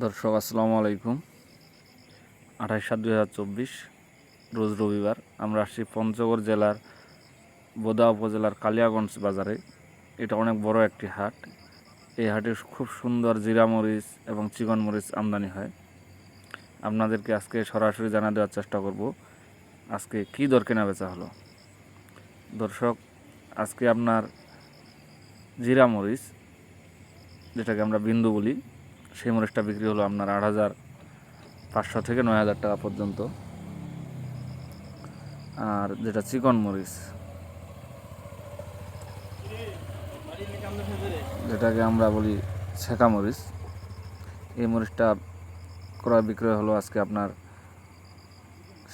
দর্শক, আসসালামু আলাইকুম। আঠাশ সাত দুই হাজার চব্বিশ, রোজ রবিবার আমরা আসছি পঞ্চগড় জেলার বোদা উপজেলার কালিয়াগঞ্জ বাজারে। এটা অনেক বড় একটি হাট। এই হাটে খুব সুন্দর জিরা মরিচ এবং চিকন মরিচ আমদানি হয়। আপনাদেরকে আজকে সরাসরি জানা দেওয়ার চেষ্টা করব, আজকে কী দর কেনা বেচা হলো। দর্শক, আজকে আপনার জিরা মরিচ, যেটাকে আমরা বিন্দু বলি সেই মরিচটা বিক্রি হলো আপনার আট হাজার পাঁচশো থেকে নয় হাজার টাকা পর্যন্ত। আর যেটা চিকন মরিচ, যেটাকে আমরা বলি ছেঁকা মরিচ, এই মরিচটা ক্রয় বিক্রয় হলো আজকে আপনার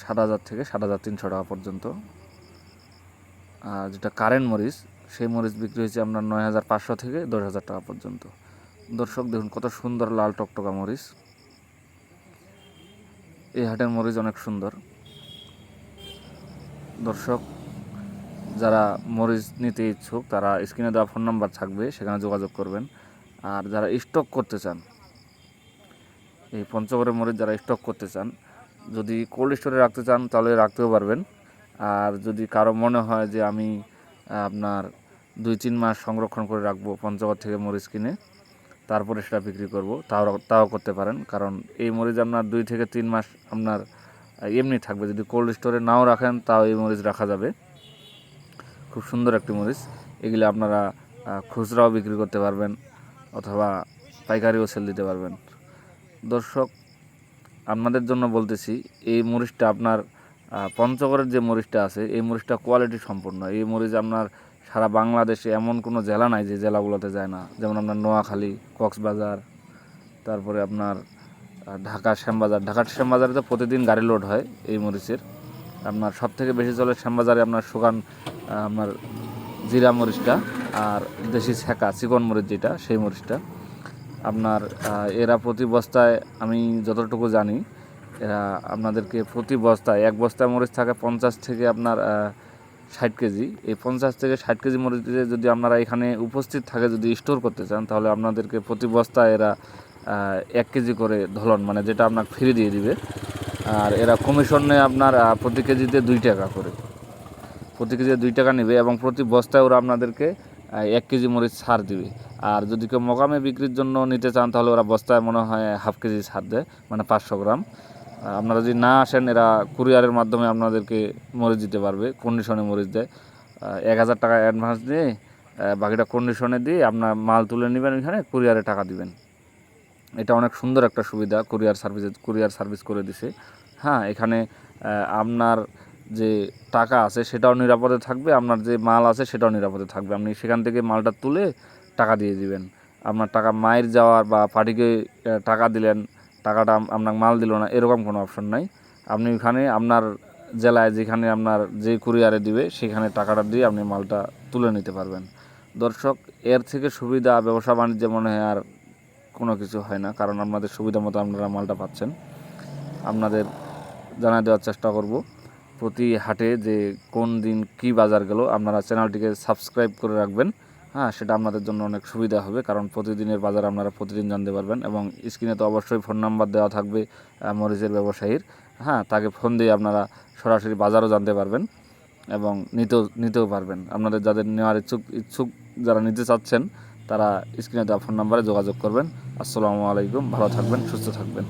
সাত হাজার থেকে সাত হাজার তিনশো টাকা পর্যন্ত। আর যেটা কারেন্ট মরিচ, সেই মরিচ বিক্রি হয়েছে আপনার নয় হাজার পাঁচশো থেকে দশ হাজার টাকা পর্যন্ত। দর্শক, দেখুন কত সুন্দর লাল টকটকা মরিচ। এই হাটের মরিচ অনেক সুন্দর। দর্শক, যারা মরিচ নিতে ইচ্ছুক, তারা স্ক্রিনে দেওয়া ফোন নাম্বার থাকবে, সেখানে যোগাযোগ করবেন। আর যারা স্টক করতে চান, এই পঞ্চগড়ের মরিচ যারা স্টক করতে চান, যদি কোল্ড স্টোরে রাখতে চান, তাহলে রাখতেও পারবেন। আর যদি কারও মনে হয় যে আমি আপনার দুই, তিন মাস সংরক্ষণ করে রাখব পঞ্চগড় থেকে মরিচ কিনে তারপরে সেটা বিক্রি করব। তাও তাও করতে পারেন। কারণ এই মরিচ আপনার দুই থেকে তিন মাস আপনার এমনি থাকবে। যদি কোল্ড স্টোরে নাও রাখেন, তাও এই মরিচ রাখা যাবে। খুব সুন্দর একটি মরিচ। এগুলি আপনারা খুচরাও বিক্রি করতে পারবেন, অথবা পাইকারিও সেল দিতে পারবেন। দর্শক, আপনাদের জন্য বলতেছি, এই মরিচটা আপনার পঞ্চগড়ের যে মরিচটা আছে, এই মরিচটা কোয়ালিটি সম্পূর্ণ এই মরিচ আপনার সারা বাংলাদেশে এমন কোনো জেলা নাই যে জেলাগুলোতে যায় না। যেমন আপনার নোয়াখালী, কক্সবাজার, তারপরে আপনার ঢাকা শ্যামবাজার। ঢাকার শ্যামবাজারে তো প্রতিদিন গাড়ি লোড হয় এই মরিচের। আপনার সব থেকে বেশি চলে শ্যামবাজারে আপনার শুকান আপনার জিরা মরিচটা আর দেশি ছ্যাঁকা, চিকন মরিচ যেটা, সেই মরিচটা। আপনার এরা প্রতি বস্তায়, আমি যতটুকু জানি, এরা আপনাদেরকে প্রতি বস্তায়, এক বস্তায় মরিচ থাকে পঞ্চাশ থেকে আপনার ষাট কেজি, এই পঞ্চাশ থেকে ষাট কেজি মরিচ যদি আপনারা এখানে উপস্থিত থাকে, যদি স্টোর করতে চান, তাহলে আপনাদেরকে প্রতি বস্তায় এরা এক কেজি করে ধলন মানে যেটা আপনাকে ফ্রি দিয়ে দিবে। আর এরা কমিশন আপনার প্রতি কেজিতে দুই টাকা করে। প্রতি কেজিতে দুই টাকা নেবে এবং প্রতি বস্তায় ওরা আপনাদেরকে এক কেজি মরিচ ছাড় দিবে। আর যদি কেউ মকামে বিক্রির জন্য নিতে চান, তাহলে ওরা বস্তায় মনে হয় হাফ কেজি ছাড় দেয় মানে পাঁচশো গ্রাম। আপনারা যদি না আসেন, এরা কুরিয়ারের মাধ্যমে আপনাদেরকে মরিচ দিতে পারবে কন্ডিশনে মরিচ দেয়। এক হাজার টাকা অ্যাডভান্স দিয়ে বাকিটা কন্ডিশনে দিয়ে আপনার মাল তুলে নেবেন ওইখানে, কুরিয়ারে টাকা দিবেন। এটা অনেক সুন্দর একটা সুবিধা, কুরিয়ার সার্ভিস কুরিয়ার সার্ভিস করে দিছে। হ্যাঁ এখানে আপনার যে টাকা আছে সেটাও নিরাপদে থাকবে, আপনার যে মাল আছে সেটাও নিরাপদে থাকবে। আপনি সেখান থেকে মালটা তুলে টাকা দিয়ে দিবেন। আপনার টাকা মায়ের যাওয়ার বা পার্টিকে টাকা দিলেন টাকাটা আপনার মাল দিল না, এরকম কোনো অপশন নাই। আপনি ওখানে আপনার জেলায় যেখানে আপনার যে কুরিয়ারে দিবে, সেখানে টাকাটা দিয়ে আপনি মালটা তুলে নিতে পারবেন। দর্শক, এর থেকে সুবিধা ব্যবসা বাণিজ্য মনে হয় আর কোনো কিছু হয় না, কারণ আপনাদের সুবিধা মতো আপনারা মালটা পাচ্ছেন। আপনাদের জানা দেওয়ার চেষ্টা করব। প্রতি হাটে যে কোন দিন কি বাজার গেল, আপনারা চ্যানেলটিকে সাবস্ক্রাইব করে রাখবেন। হ্যাঁ সেটা আপনাদের জন্য অনেক সুবিধা হবে, কারণ প্রতিদিনের বাজার আপনারা প্রতিদিন জানতে পারবেন এবং স্ক্রিনে তো অবশ্যই ফোন নাম্বার দেওয়া থাকবে মরিচের ব্যবসায়ীর। হ্যাঁ তাকে ফোন দিয়ে আপনারা সরাসরি বাজারও জানতে পারবেন এবং নিতেও নিতেও পারবেন। আপনাদের যাদের নেওয়ার ইচ্ছুক ইচ্ছুক যারা নিতে চাচ্ছেন, তারা স্ক্রিনে দেওয়া ফোন নাম্বারে যোগাযোগ করবেন। আসসালামু আলাইকুম, ভালো থাকবেন, সুস্থ থাকবেন।